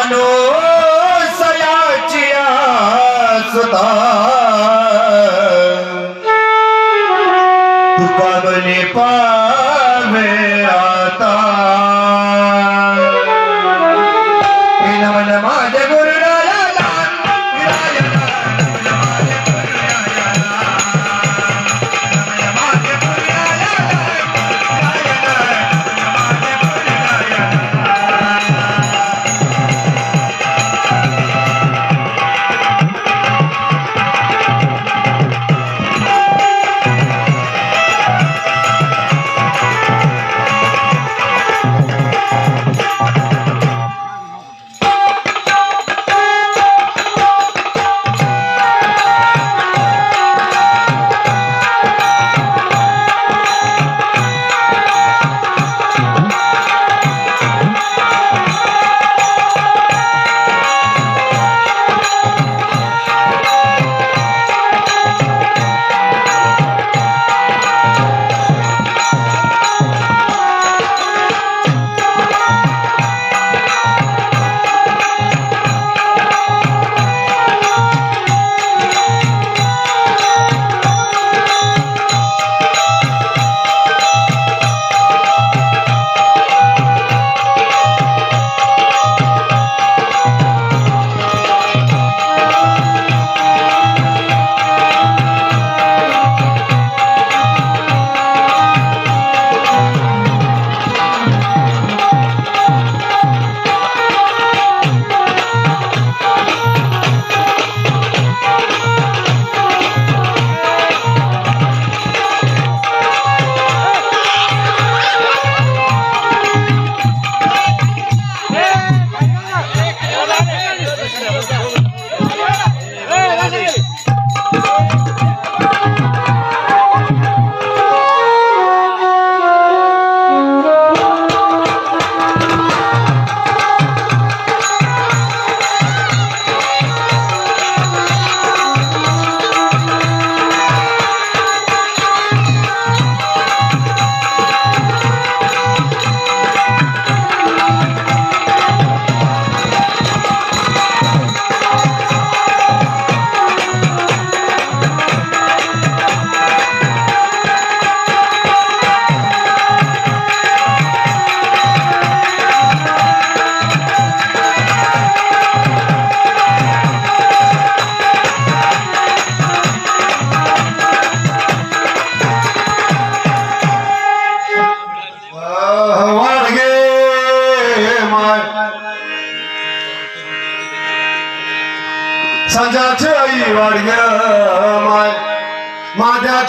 अनुसयाची सुता तुका बने पा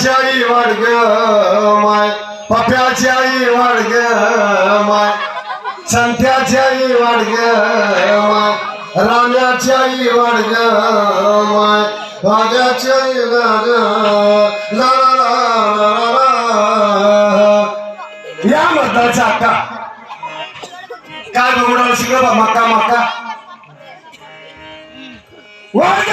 माझ्याची आई वाडग माय पप्याची आई वाडग माय संत्याची आई वाडग माय राम्याची वाडग माय माझ्याची आई वाडग ला ला ला ला ला ला. या मतदारचा अक्का काय बघणार शिकलं बा मक्का मक्का वाढ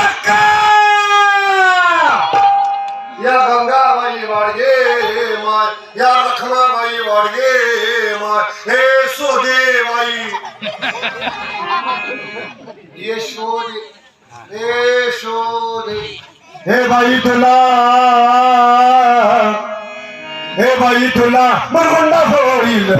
वाडगे माय या रखमाबाई वाडगे माय हे सोदेबाई ये शोधे हे शोधे हे बाई तुला हे बाई तुला मरगुंडा होईल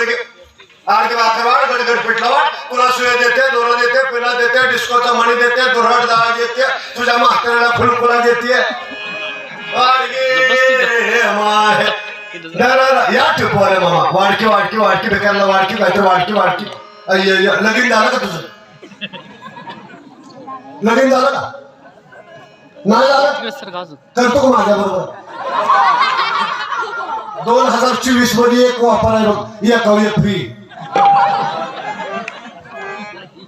अर्धी भाकर वाढ गडगड पिठला. वाढ तुला सुया देते दोरं देते पिला देते डिस्कोचा मणी देते दुरड डाळ देते तुझ्या म्हाताऱ्याला फुलफुला देते. या टिपवाले मामा. वाडकी वाडकी वाडकी बेकारला वाडकी काहीतरी वाडकी वाडकी. लगीन झालं का तुझं? लगीन झालं का? नाही झालं? करतो का माझ्या बरोबर दोन हजार चोवीसमध्ये एक वापर आहे बघ एक अवय फ्री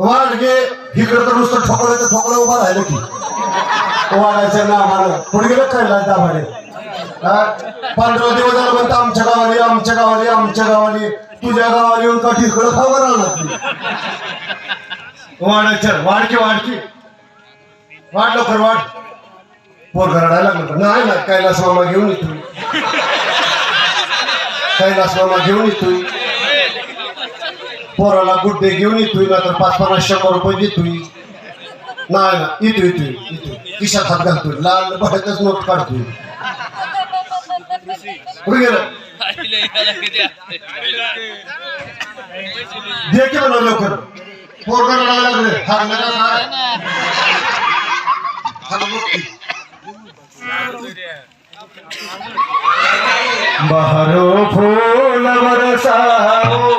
वाडगे इकडे तर नुसतं ठोकळाचं ठोकळा उभा राहिलं की. वाढायचं ना आम्हाला. पुढे गेलं काय दाभाडे पंधरा दिवस झालं म्हणतं आमच्या गावाली आमच्या गावाली आमच्या गावाली तुझ्या गावाली येऊन का ठिकड खावर आलं वाढायचं वाढकी वाढकी वाढ लवकर वाढ. पोर घराडायला लागलं. नाही ना कैलास मामा घेऊन येतो. कैलास मामा घेऊन येतोय पोराला गुड्डे घेऊन येतोय ना तर पाच पन्नास शंभर रुपये देतोय नाही ना येतो येतोय येतोय खिशात हात घालतोय लाल भड्यातच नोट काढतोय कुठे गेलं दे की म्हणा लवकर पोर रडायला लागले हागलं का काय हागलं बघ की. बहरो फूल बरसाओ।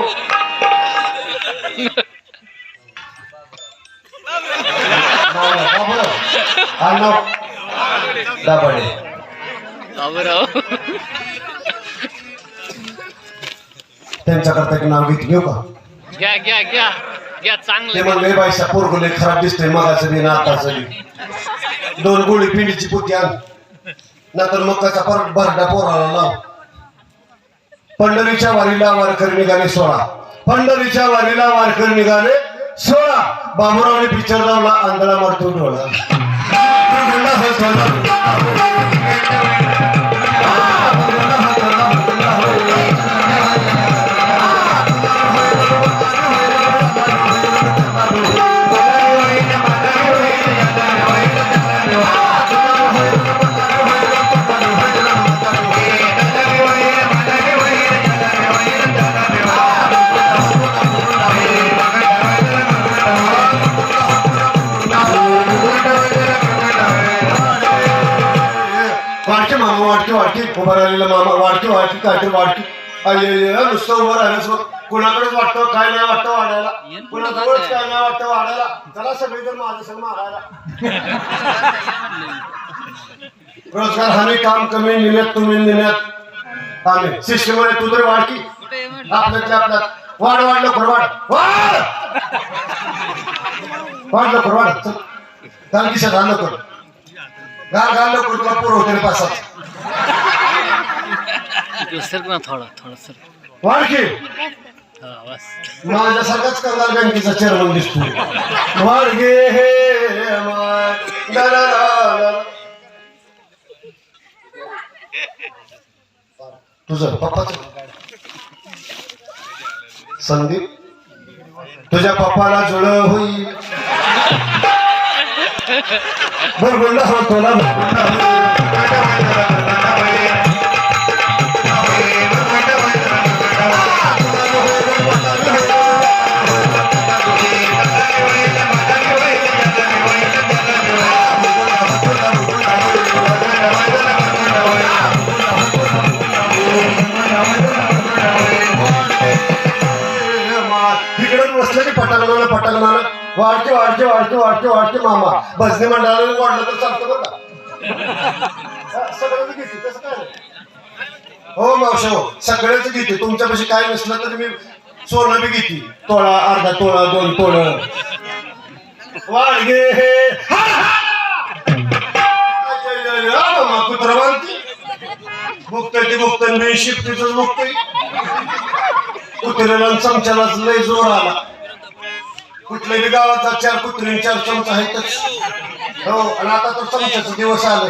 दाबडे. त्यांच्याकरता एक नाव घेत घेऊ का? घ्या घ्या घ्या. घ्या ते चांगलं म्हणले बाईसा पोरगुले खराब दिसतंय मगाचं बी ना आताचं बी. दोन गोळी पिंडीची पुती आण. नंतर मग कसा परत भरडा पोराला लाव. पंढरीच्या वारीला वारकरी निघाले सोळा. पंढरीच्या वारीला वारकरी निघाले सोळा. बाबुरावने पिक्चर लावला आंधळा मारतो डोळा. वाडके वाडके काहीतरी वाडके अय्य नुसतं उभं राहिलंच बघ. कुणाकडेच वाटतं काय नाही वाटतं वाढायला. कुणाजवळच काय नाही वाटतं वाढायला. चला सगळी जण माझं संग मारायला. रोजगार हमी काम कमी निम्यात तुम्ही निम्यात. आम्ही सिस्टममध्ये तू तरी वाढकी आपल्यातल्या आपल्यात. वाढ वाढ लवकर वाढ. वाढ! वाढ लवकर वाढ. चल. की घाल लवकर घाल घाल लवकर तुला पोर होते सर ना थोडं थोडं सर. हा बस. माझ्यासारखाच बँकेचा चेअरमन दिसतो. हे वाढ. ला ला ला ला. तुझं पप्पाच संदीप? तुझ्या पप्पाला जुळ होईल. बरगुंडा होतो ना. तिकडे वाढते वाढते वाढते वाढते वाढते मामा. भजनी मंडळाला वाढलं तर चालतं बरं का? घेते तसं काय हो मावश हो. सगळ्याच घेते. तुमच्यापाशी काय नसलं तर मी सोनं बी घेते. तोळा अर्धा तोळा दोन तोळ. वाढ घे मामा बांधते मुक्त ती मुक्त मी शिफ्टीच मुक्तय कुत्र्याला आणि चमच्यालाच लय जोर आला. कुठल्याही गावाचा चार कुत्री चार चमचा आहेतच हो आणि आता तर चमच्याच दिवस आलं.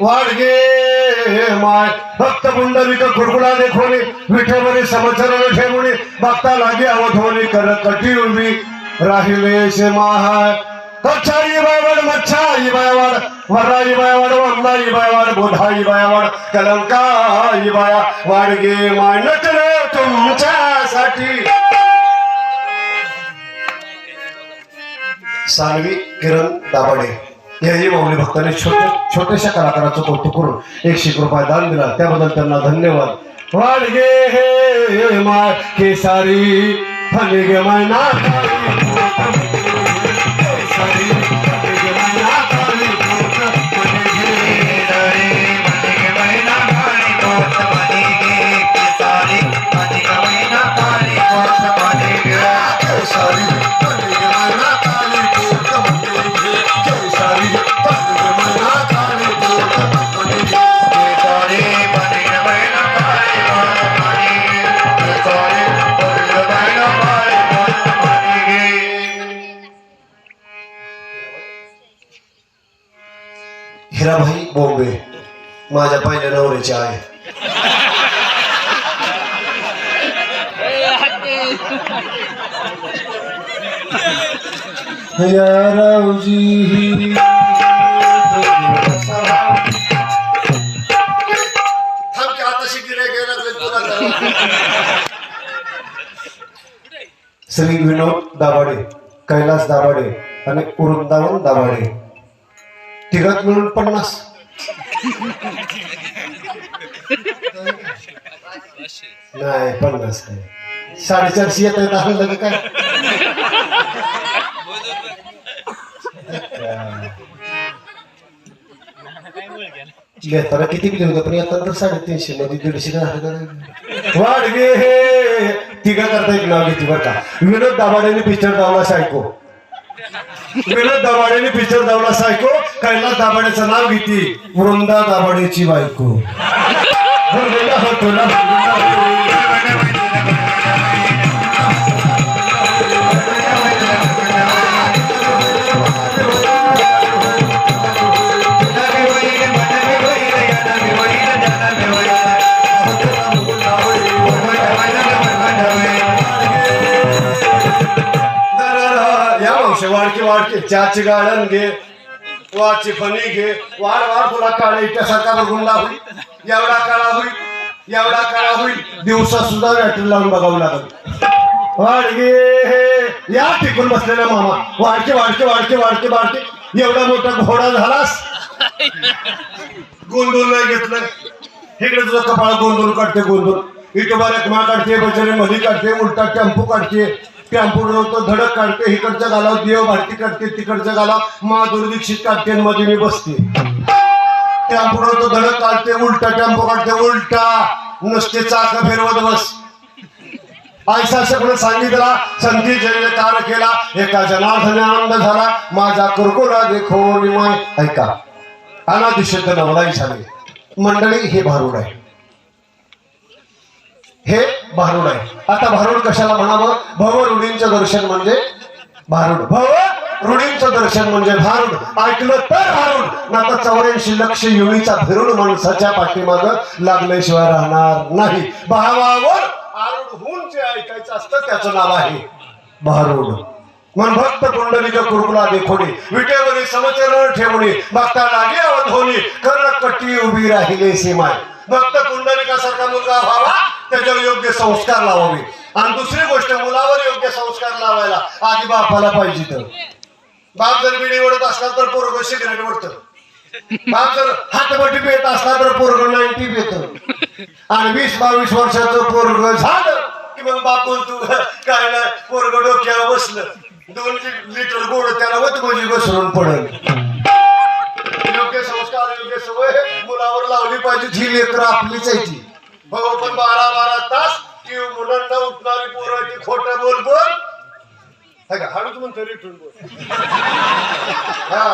वाडगे माय भक्त पुंडलिक खुरकुडा देखोनी विठवणी समचरण ठेवणे भक्ता लागे अवधोनी कर कटी उभी राहिले से महाय. कच्छाई बायवाड मच्छाई बायवाड वराई बायवाड वंदाई बायवाड बोधाई बायवाड कलंकाई बाया. वाडगे माय नटले तुमच्यासाठी. सानवी किरण दाभाडे. याही माऊली भक्तांनी छोट्या छोट्याशा कलाकाराचं कौतुक करून एकशे रुपये दान दिला. त्याबद्दल त्यांना धन्यवाद. वाडगे हे माय केसारी फनिगे मैना माझ्या पहिल्या नवऱ्याची आहे रावजी थांब की आता शिकले गेला तुला श्री विनोद दाभाडे कैलास दाभाडे आणि वृंदावन दाभाडे. तिघात मिळून पन्नास. नाही पन्नास नाही. साडेचारशे येत आहेत असं काय? घेताना किती किलो होतं? पण येताना तर साडेतीनशे मध्ये दीडशे झाले वाढगे हे! तिघा करता एक नाव घेते बरं का. विनोद दाभाडेने पिक्चर दावला सायको विनोद दाभाडेने पिक्चर दावला सायको कैलास दाभाडेचं नाव घेते. वृंदा दाभाडेची बायको. वाढके वाढके ना, वृंदा या गाळण घे. वाची फणी घे. वाढ वाढ तुला काळा इतिहासाचा बघून होईल. एवढा काळा होईल एवढा काळा होईल. दिवसा सुद्धा बॅटरी लावून बघावं लागल. वाडगे हे या टिकून बसलेला मामा. वाढते वाढते वाढते वाढते वाढते एवढा मोठा घोडा झालास? गोंधळ नाही घेतलं. इकडे तुझं कपाळ गोंधळ काढते गोंधळ इथे बारेक मा काढते बचारे मधी काढते उलटा टेम्पू काढते. टेम्पो तो धडक काढते इकडच्या गालावर देव भारती काढते तिकडच्या गाला मा दीक्षित काढते मध्ये मी बसते. टेम्पो तो धडक काढते उलटा टॅम्पो काढते उलटा. नुसते चाक फिरवत बस. आयसा सगळं सांगितला संधी जयले तार केला एका जनार्थने आनंद झाला. माझा कुरकुरा देखो निमाय ऐका. अनादिशुद्ध नवलाई झाले. मंडळी हे भारूड आहे. हे भारुड आहे. आता भारुड कशाला म्हणावं? भव रुढींचं दर्शन म्हणजे भारुड. भव रुढींचं दर्शन म्हणजे भारुड. ऐकलं तर भारुड. ना तर चौऱ्याऐंशी लक्ष युळीचा भिरुड माणसाच्या पाठीमाग लागल्याशिवाय राहणार नाही. भावावर आरूढ होऊन जे ऐकायचं असतं त्याचं नाव आहे भारुड. मन भक्त कुंडलिक कुरकुला देखोडी विटेवरी समचरण ठेवणे भक्ता लागे अवधोनी कर्णकट्टी उभी राहिले सीमाय. भक्त कुंडलिकासारखा मुलगा व्हावा. त्याच्यावर योग्य संस्कार लावावे. आणि दुसरी गोष्ट मुलावर योग्य संस्कार लावायला आधी बापाला पाहिजे तर. बाप जर बिडी ओढत असला तर पोरग सिगरेट ओढत. बाप जर हातबटी पेत असला तर पोरग नाईन्टी पेत आणि वीस बावीस वर्षाचं पोरग झालं की मग बाप तू काय ना पोरग डोक्याला बसलं. दोन लिटर गोड त्याला वत म्हणजे घसरून पडल. योग्य संस्कार योग्य सवय मुलावर लावली पाहिजे ही लेकर आपलीच आहे भाऊ पण बारा बारा तास ती मुलांना उठणारी पोरं खोटं बोल बोल है का हळूच म्हणतो रिटून बोल. हा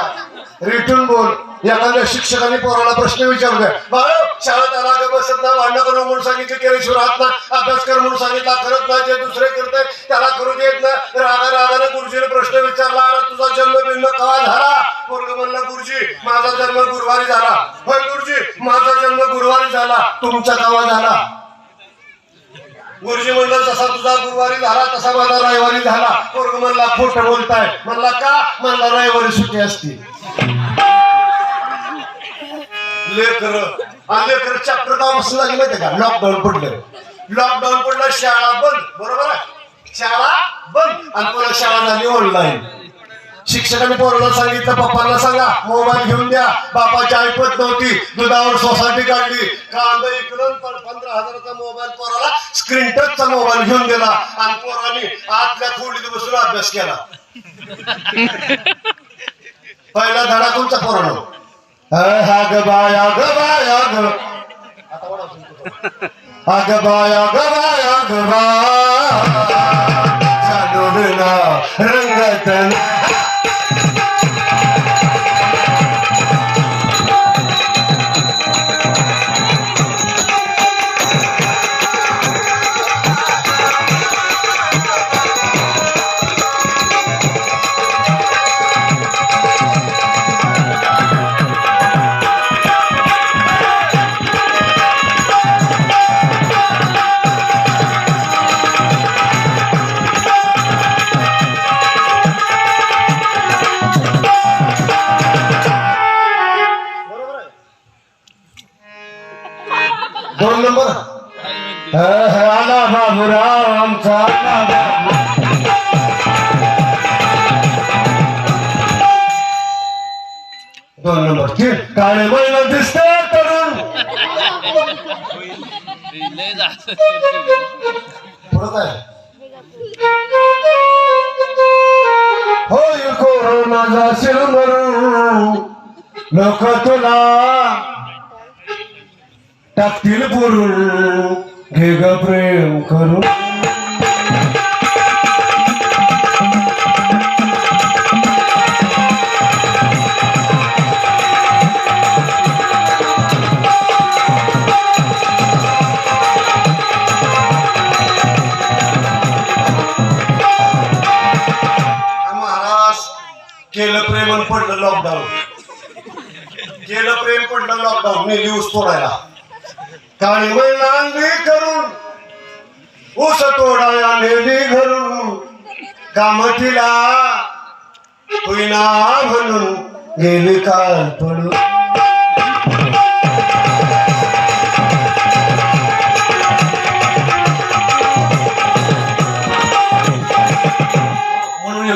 रिटून बोल. एखाद्या शिक्षकाने पोराला प्रश्न विचारू बाळ शाळेत आला का बसत ना भांडण करू म्हणून सांगितलं केल्याशिवाय राहत ना अभ्यास कर म्हणून सांगितला. करत नाही जे दुसरे करतय त्याला करू देत ना राधा राधाने गुरुजीने प्रश्न विचारला अरे तुझा जन्म बिन्म कवा झाला? पोरग म्हणला गुरुजी माझा जन्म गुरुवारी झाला. होय गुरुजी माझा जन्म गुरुवारी झाला. तुमचा कवा झाला? गुरुजी म्हणलं जसा तुझा गुरुवारी झाला तसा माझा रविवारी झाला. पोरग म्हणला खोटं बोलताय. म्हणला का? म्हणला रविवारी सुट्टी असते. लेकर. लेकर चॅप्टर का असं लागले माहितीये का? लॉकडाऊन पडलं. लॉकडाऊन पडलं शाळा बंद. बरोबर आहे? शाळा बंद. आणि पुन्हा शाळा झाली ऑनलाईन शिक्षकांनी पोराला सांगितलं पप्पाला सांगा मोबाईल घेऊन द्या. बापाची ऐकत नव्हती. दुधावर सोसायटी काढली. कांदा इकडून पंधरा हजाराचा मोबाईल पोराला स्क्रीन टचचा मोबाईल घेऊन दिला. आणि पोरांनी आतल्या खोलीत बसून अभ्यास केला. पहिला धडा तुमचा पोरानो? हा ग बाया ग बाया ग अग बाया ग बाया ग बा रंगतन लय होय कोरोना जाशील मरून लोक तुला. टाकतील पुरून. घे ग प्रेम करून. केलं प्रेम आणि पडलं लॉकडाऊन केलं प्रेम पडलं लॉकडाऊन मी दिवस तोडायला. काळी महिला करून ऊस तोडायला नेली घरून. काम तिला होईना म्हणून गेली काल पडून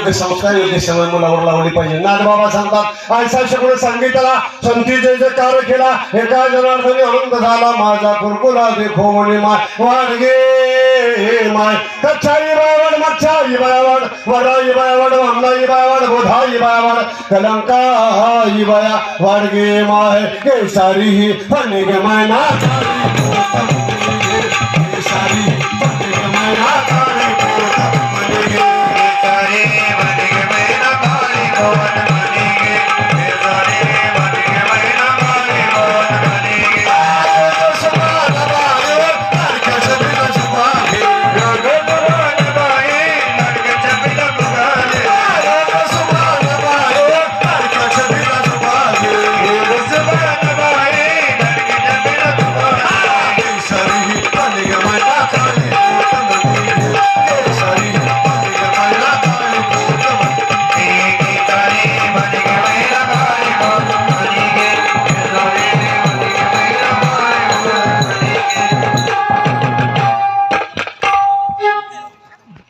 योग्य संस्कार योग्य समय मुलावर लावली पाहिजे. नाथबाबा सांगतात आयसा शकून सांगितला. संती जय कार्य केला. एका जनार्दनी अनंत झाला. माझा कुरकुला देखो म्हणे माय. वाडगे माय. कच्छाई बायवाड मच्छाई बायवाड वडाई बायवाड वामनाई बायवाड बोधाई बायवाड कलंका ही बाया वाडगे माय. हे सारी ही फणे माय. ना